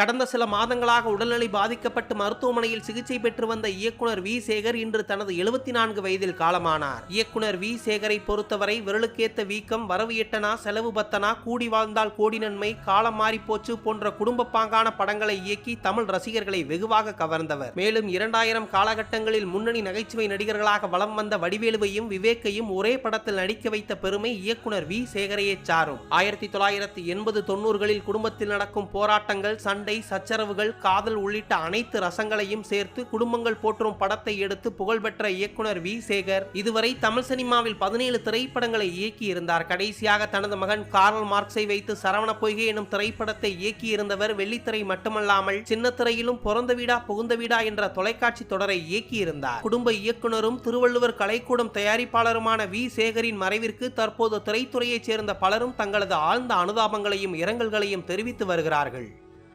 கடந்த சில மாதங்களாக உடல்நிலை பாதிக்கப்பட்டு மருத்துவமனையில் சிகிச்சை பெற்று வந்த இயக்குனர் வி. சேகர் இன்று தனது எழுபத்தி நான்கு வயதில் காலமானார். இயக்குனர் வி. சேகரை பொறுத்தவரை விரலுக்கேத்த வீக்கம் வரவு எட்டனா செலவு பத்தனா கூடி வாழ்ந்தால் கோடி நன்மை காலம் மாறி போச்சு போன்ற குடும்ப பாங்கான படங்களை இயக்கி தமிழ் ரசிகர்களை வெகுவாக கவர்ந்தவர். மேலும் இரண்டாயிரம் காலகட்டங்களில் முன்னணி நகைச்சுவை நடிகர்களாக வலம் வந்த வடிவேலுவையும் விவேக்கையும் ஒரே படத்தில் நடிக்க வைத்த பெருமை இயக்குனர் வி. சேகரையே சாரும். ஆயிரத்தி தொள்ளாயிரத்தி எண்பது தொண்ணூறுகளில் குடும்பத்தில் நடக்கும் போராட்டங்கள் சண்டை சச்சரவுகள் காதல் உள்ளிட்ட அனைத்து ரசங்களையும் சேர்த்து குடும்பங்கள் போற்றும் படத்தை எடுத்து புகழ்பெற்ற இயக்குனர் வி. சேகர் இதுவரை தமிழ் சினிமாவில் பதினேழு திரைப்படங்களை இயக்கியிருந்தார். கடைசியாக தனது மகன் கார்ல் மார்க்ஸை வைத்து சரவண பொய்கை எனும் திரைப்படத்தை இயக்கியிருந்தவர் வெள்ளித்திரை மட்டுமல்லாமல் சின்ன திரையிலும் பிறந்த வீடா புகுந்த வீடா என்ற தொலைக்காட்சி தொடரை இயக்கியிருந்தார். குடும்ப இயக்குனரும் திருவள்ளுவர் கலைக்கூடம் தயாரிப்பாளருமான வி. சேகரின் மறைவிற்கு தற்போது திரைத்துறையைச் சேர்ந்த பலரும் தங்களது ஆழ்ந்த அனுதாபங்களையும் இரங்கல்களையும் தெரிவித்து வருகிறார்கள்.